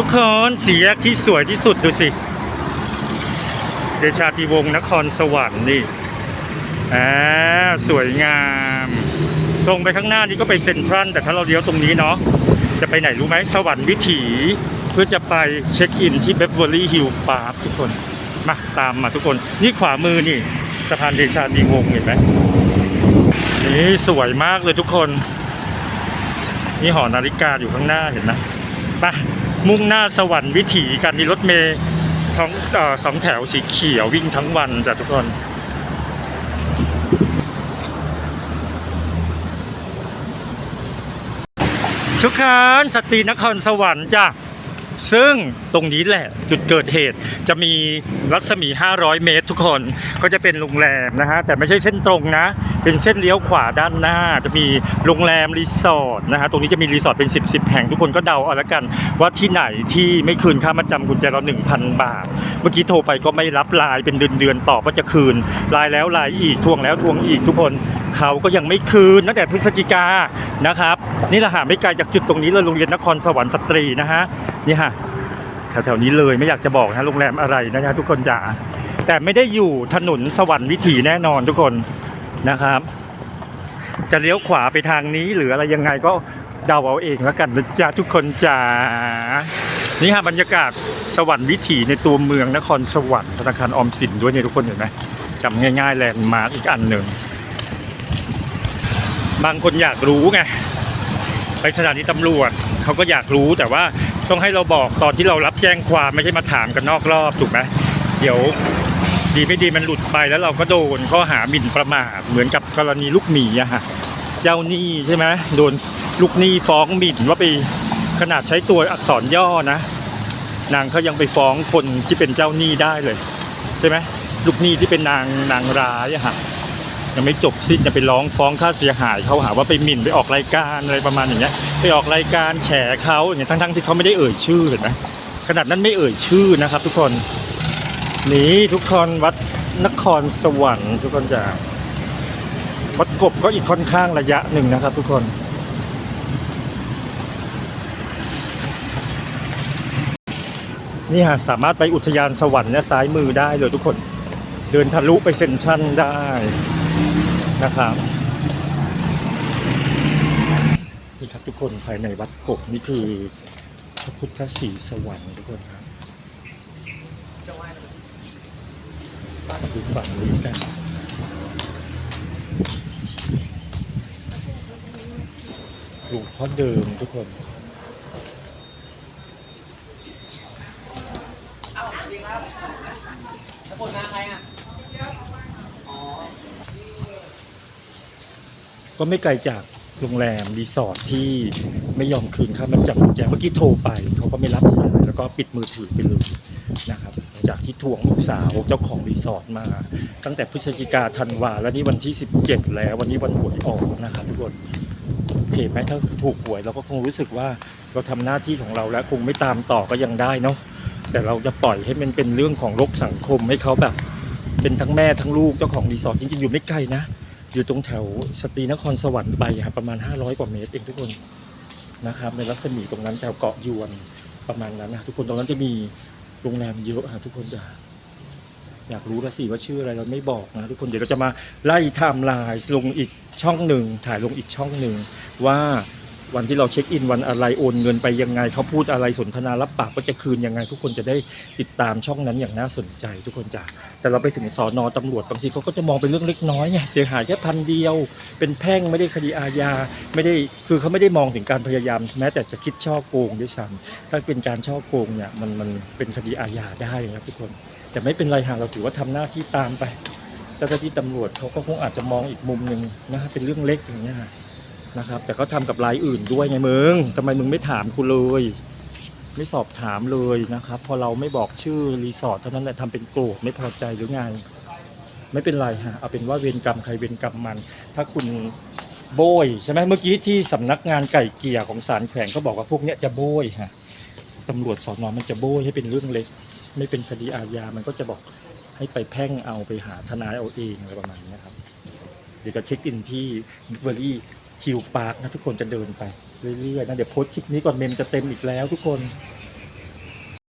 ทุกคนสีแยกที่สวยที่สุดดูสิ เดชาติวงศ์นครสวรรค์นี่อ่าสวยงาม ตรงไปข้างหน้านี้ก็ไปเซ็นทรัลแต่ถ้าเราเลี้ยวตรงนี้เนาะจะไปไหนรู้ไหมสวรรค์วิถี เพื่อจะไปเช็คอินที่เบเวอร์ลี่ฮิลล์พาร์คทุกคน มาตามมาทุกคน นี่ขวามือนี่สะพานเดชาติวงศ์เห็นไหมนี่สวยมากเลยทุกคน นี่หอนาฬิกาอยู่ข้างหน้าเห็นไหมไป มุ่งหน้าสวรรค์วิถีกันที่รถเมย์ท้องอสองแถวสีเขียววิ่งทั้งวันจ้ะทุกคน ทุกคนสตรีนครสวรรค์จ้ะ ซึ่งตรงนี้แหละจุดเกิดเหตุจะมีรัศมี 500 เมตรทุกคนก็จะเป็นโรงแรมนะฮะแต่ไม่ใช่เส้นตรงนะ เป็นเส้นเลี้ยวขวาด้านหน้า จะมีโรงแรมรีสอร์ทนะฮะตรงนี้จะมีรีสอร์ทเป็น 10 10แห่งทุกคนก็เดาเอาละกัน ว่าที่ไหนที่ไม่คืนค่ามาจำกุญแจเรา1,000 บาท เมื่อกี้โทรไปก็ไม่รับไลน์เป็นเดือนเดือนๆตอบว่าจะคืนไลน์แล้วไลน์อีกทวงแล้วทวงอีกทุกคนเขาก็ยังไม่คืนตั้งแต่พฤศจิกานะครับนี่แหละหาไม่ไกลจากจุดตรงนี้เลยโรงเรียนนครสวรรค์สตรีนะฮะนี่ฮะ ถวๆนี้เลยไม่อยากจะบอกนะโรงแรมอะไรนะฮะทุกคนจ๋าแต่ไม่ได้อยู่ถนนสวรรค์วิถีแน่นอนทุกคนนะครับ จะเลี้ยวขวาไปทางนี้หรืออะไรยังไงก็เดาเอาเองแล้วกันนะจ๊ะทุกคนจ๋านี่ฮะบรรยากาศสวรรค์วิถีในตัวเมืองนครสวรรค์ธนาคารออมสินด้วยเนี่ยทุกคนเห็นไหมจำง่ายๆแลนด์มาร์กอีกอันหนึ่งบางคนอยากรู้ไงไปสถานีตำรวจเขาก็อยากรู้แต่ว่า ต้องให้เราบอกตอนที่เรารับแจ้งความไม่ใช่มาถามกันนอกรอบถูกไหมเดี๋ยวดีไม่ดีมันหลุดไปแล้วเราก็โดนข้อหาหมิ่นประมาทเหมือนกับกรณีลูกหมีอะฮะเจ้าหนี้ใช่ไหมโดนลูกหนี้ฟ้องหมิ่นว่าไปขนาดใช้ตัวอักษรย่อนะ นางเขายังไปฟ้องคนที่เป็นเจ้าหนี้ได้เลย ใช่ไหมลูกหนี้ที่เป็นนางนางร้ายอะฮะ ยังไม่จบสิ้นจะไปร้องฟ้องค่าเสียหายเขาหาว่าไปหมิ่นไปออกรายการอะไรประมาณอย่างเงี้ย ไปออกรายการแฉเขาอย่างเงี้ยทั้งๆที่เขาไม่ได้เอ่ยชื่อเห็นไหมขนาดนั้นไม่เอ่ยชื่อนะครับ ทุกคนนี่ทุกคนวัดนครสวรรค์ทุกคนจะวัดกบก็อีกค่อนข้างระยะหนึ่งนะครับ ทุกคนนี่ฮะสามารถไปอุทยานสวรรค์เนี่ยซ้ายมือได้เลยทุกคน เดินทะลุไปเซ็นทรัลได้นะครับนี่ครับทุกคนภายในวัดกบนี่คือพระพุทธศรีสวรรค์ทุกคนครับมาดูฝั่งนี้กันหลวงพ่อเดิมทุกคนแล้วคนมาใครอะ อ๋อ ก็ไม่ไกลจากโรงแรมรีสอร์ทที่ไม่ยอมคืนค่ามัดจำกุญแจเมื่อกี้โทรไปเขาก็ไม่รับสายแล้วก็ปิดมือถือไปเลยนะครับหลังจากที่ทวงลูกสาวเจ้าของรีสอร์ทมา ตั้งแต่พฤศจิกาธันวาแล้วนี่วันที่ 17 แล้ววันนี้วันหวยออกนะครับทุกคนโอเคไหมถ้าถูกหวยเราก็คงรู้สึกว่าเราทำหน้าที่ของเราแล้วคงไม่ตามต่อก็ยังได้เนาะแต่เราจะปล่อยให้มันเป็นเรื่องของรกสังคมให้เขาแบบ เป็นทั้งแม่ทั้งลูกเจ้าของรีสอร์ทจริงๆอยู่ไม่ไกลนะ อยู่ตรงแถวสตรีนครสวรรค์ไปประมาณ 500 กว่าเมตรเองทุกคนนะครับ ในรัศมีตรงนั้นแถวเกาะยวนประมาณนั้นนะทุกคนตรงนั้นจะมีโรงแรมเยอะฮะทุกคนจะอยากรู้ละสิว่าชื่ออะไรเราไม่บอกนะทุกคนเดี๋ยวเราจะมาไล่ไทม์ไลน์ลงอีกช่องหนึ่งถ่ายลงอีกช่องหนึ่งว่า วันที่เราเช็คอินวันอะไรโอนเงินไปยังไงเขาพูดอะไรสนทนารับปากว่าจะคืนยังไง ทุกคนจะได้ติดตามช่องนั้นอย่างน่าสนใจทุกคนจ้ะแต่เราไปถึงสอนอตำรวจบางทีเขาก็จะมองเป็นเรื่องเล็กน้อยไงเสียหายแค่พันเดียว เป็นแพ่งไม่ได้คดีอาญาไม่ได้คือเขาไม่ได้มองถึงการพยายาม แม้แต่จะคิดช่อโกงด้วยซ้ำถ้าเป็นการช่อโกงเนี่ยมันมันเป็นคดีอาญาได้ครับทุกคน แต่ไม่เป็นไรหากเราถือว่าทำหน้าที่ตามไปเจ้าหน้าที่ตำรวจเขาก็คงอาจจะมองอีกมุมหนึ่งนะเป็นเรื่องเล็กอย่างเงี้ย นะครับ แต่เขาทำกับรายอื่นด้วยไงมึงทำไมมึงไม่ถามกูเลย ไม่สอบถามเลยนะครับ พอเราไม่บอกชื่อรีสอร์ทเท่านั้นแหละทำเป็นโกรธไม่พอใจหรือไงไม่เป็นไรฮะเอาเป็นว่าเวรกรรมใครเวรกรรมมัน ถ้าคุณโบยใช่ไหมเมื่อกี้ที่สำนักงานไก่เกลี่ยของศาลแขวงก็บอกว่าพวกเนี้ยจะโบยฮะตำรวจสอนอมันจะโบยให้เป็นเรื่องเล็ก ไม่เป็นคดีอาญามันก็จะบอกให้ไปแพ่งเอาไปหาทนายเอาเองอะไรประมาณนี้ครับ เดี๋ยวก็เช็คอินที่บิเวอรี่ ฮิลปาร์คนะทุกคนจะเดินไปเรื่อยๆนะเดี๋ยวโพสต์คลิปนี้ก่อนเมมจะเต็มอีกแล้วทุกคน